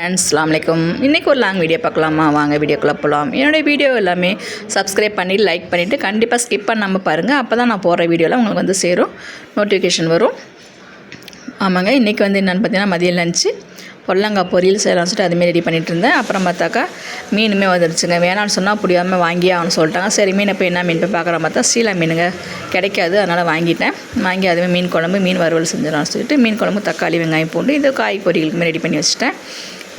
Friends அலாமலைக்கும் இன்றைக்கி ஒரு long video பார்க்கலாமா? வாங்க வீடியோக்குள்ளே போகலாம் என்னுடைய வீடியோ எல்லாமே சப்ஸ்கிரைப் பண்ணி லைக் பண்ணிவிட்டு கண்டிப்பாக ஸ்கிப் பண்ணாமல் பாருங்கள் அப்போ தான் நான் போடுற வீடியோலாம் உங்களுக்கு வந்து சேரும். நோட்டிஃபிகேஷன் வரும். ஆமாங்க இன்றைக்கி வந்து என்னென்னு பார்த்தீங்கன்னா மதியம் லஞ்சு பொல்லங்காய் பொரியல் செய்யலாம் சொல்லிட்டு அதுமாரி ரெடி பண்ணிகிட்டு இருந்தேன். அப்புறம் பார்த்தாக்கா மீனுமே வந்துடுச்சுங்க வேணாம்னு சொன்னால் புரியாமல் வாங்கி ஆகணும்னு சொல்லிட்டாங்க. சரி மீனை போய் என்ன மீன் போய் பார்க்குற பார்த்தா சீலா மீனுங்க. கிடைக்காது அதனால் வாங்கிட்டேன். வாங்கி அதுவே மீன் குழம்பு மீன் வறுவல் செஞ்சிடலாம்னு சொல்லிட்டு மீன் குழம்பு தக்காளி வெங்காயம் பூண்டு இது காய் பொரியலுக்குமே ரெடி பண்ணி வச்சுட்டேன்.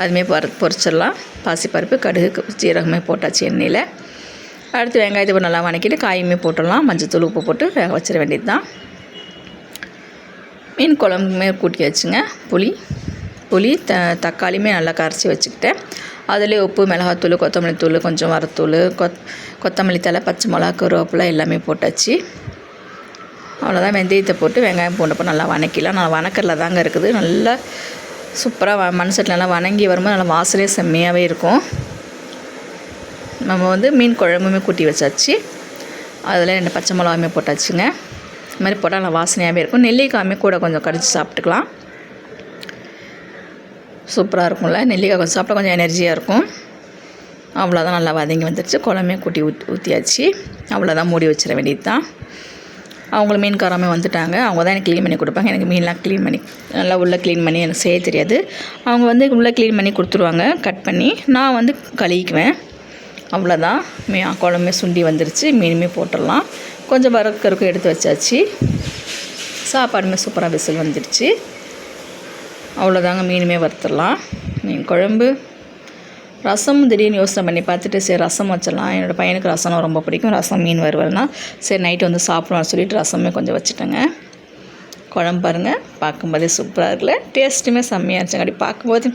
அதுமாரி பொற பொரிச்சிடலாம் பாசிப்பருப்பு கடுகு ஜீரகமே போட்டாச்சு எண்ணெயில். அடுத்து வெங்காயத்தை நல்லா வணக்கிட்டு காயுமே போட்டுடலாம். மஞ்சத்தூள் உப்பு போட்டு வேக வச்சிட வேண்டியது தான் மீன் குழம்புமே கூட்டி வச்சுங்க. புளி புளி த தக்காளியுமே நல்லா கரைச்சி வச்சுக்கிட்டேன். அதிலே உப்பு மிளகாத்தூள் கொத்தமல்லி தூள் கொஞ்சம் வரத்தூள் கொத் கொத்தமல்லி தலை பச்சை மிளகா கருவேப்பிலை எல்லாமே போட்டாச்சு. அவ்வளோதான் வெந்தயத்தை போட்டு வெங்காயம் பூண்டப்போ நல்லா வணக்கிலாம் நல்லா வணக்கரில் தாங்க இருக்குது. நல்லா சூப்பராக மண் சட்டில் நல்லா வணங்கி வரும்போது நல்லா வாசலே செம்மையாகவே இருக்கும். நம்ம வந்து மீன் குழம்புமே கூட்டி வச்சாச்சு. அதில் ரெண்டு பச்சை மிளகாயுமே போட்டாச்சுங்க. இது மாதிரி போட்டால் நல்லா வாசனையாகவே இருக்கும். நெல்லிக்காயுமே கூட கொஞ்சம் கடிச்சு சாப்பிட்டுக்கலாம். சூப்பராக இருக்கும்ல. நெல்லிக்காய் கொஞ்சம் சாப்பிட்டா கொஞ்சம் எனர்ஜியாக இருக்கும். அவ்வளோதான் நல்லா வதங்கி வந்துடுச்சு குழம்பே கூட்டி ஊத் ஊற்றியாச்சு அவ்வளோதான் மூடி வச்சிட வேண்டியது தான் அவங்களும் மீன்காரமே வந்துட்டாங்க. அவங்க தான் எனக்கு க்ளீன் பண்ணி கொடுப்பாங்க. எனக்கு மீன்லாம் க்ளீன் பண்ணி நல்லா உள்ளே க்ளீன் பண்ணி எனக்கு செய்ய தெரியாது. அவங்க வந்து உள்ளே க்ளீன் பண்ணி கொடுத்துருவாங்க. கட் பண்ணி நான் வந்து கழுவிக்குவேன். அவ்வளோதான். மீ குழம்பே சுண்டி வந்துருச்சு. மீனுமே போட்டுடலாம். கொஞ்சம் வறுக்கருக்கு எடுத்து வச்சாச்சு. சாப்பாடுமே சூப்பராக விசில் வந்துடுச்சு அவ்வளோதாங்க. மீனுமே வறுத்துடலாம். மீன் குழம்பு. ரசம் திடீர்னு யோசனை பண்ணி பார்த்துட்டு சரி ரசம் வச்சிடலாம். என்னோடய பையனுக்கு ரசம்னா ரொம்ப பிடிக்கும். ரசம் மீன் வருவல்னா சரி நைட்டு வந்து சாப்பிடுவான்னு சொல்லிட்டு ரசமே கொஞ்சம் வச்சுட்டேங்க. குழம்பு பாருங்கள் பார்க்கும்போதே சூப்பராக இருக்குல்ல. டேஸ்ட்டுமே செம்மையாக இருந்துச்சுங்க. அப்படி பார்க்கும்போது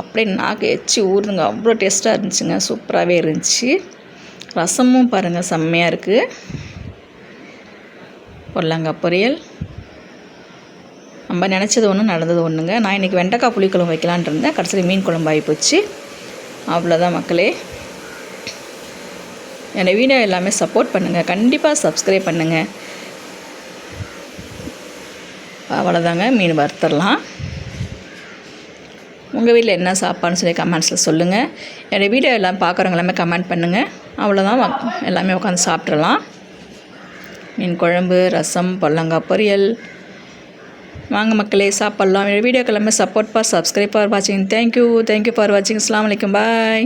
அப்படியே நாக்கு எச்சு ஊறுதுங்க அவ்வளோ டேஸ்ட்டாக இருந்துச்சுங்க. சூப்பராகவே இருந்துச்சு. ரசமும் பாருங்கள் செம்மையாக இருக்குது பொருளாங்காய் பொரியல். நம்ம நினச்சது ஒன்று நடந்தது ஒன்றுங்க நான் இன்றைக்கி வெண்டைக்காய் புளிக்குழம்பு வைக்கலான் இருந்தேன். கடைசியில் மீன் குழம்பு ஆகி போச்சு அவ்வளோதான் மக்களே. என்னோடய வீடியோ எல்லாமே சப்போர்ட் பண்ணுங்கள் கண்டிப்பாக சப்ஸ்கிரைப் பண்ணுங்கள் அவ்வளோதாங்க மீன் வறுத்துடலாம் உங்கள் வீட்டில் என்ன சாப்பாடுன்னு சொல்லி கமெண்ட்ஸில் சொல்லுங்கள் என்னோடய வீடியோ எல்லாம் பார்க்குறவங்க எல்லாமே கமெண்ட் பண்ணுங்கள் அவ்வளோதான் எல்லாமே உட்காந்து சாப்பிட்றலாம் மீன் குழம்பு ரசம் பொல்லங்காய் பொரியல் வாங்க மக்களே சாப்பிட்லாம். வீடியோ எல்லாமே சப்போர்ட் ஃபார் சப்ஸ்கிரைப் ஃபார் வாட்சிங் தேங்க்யூ தேங்க்யூ ஃபார் வாட்சிங் அஸ்லாம் வலைக்கம் பாய்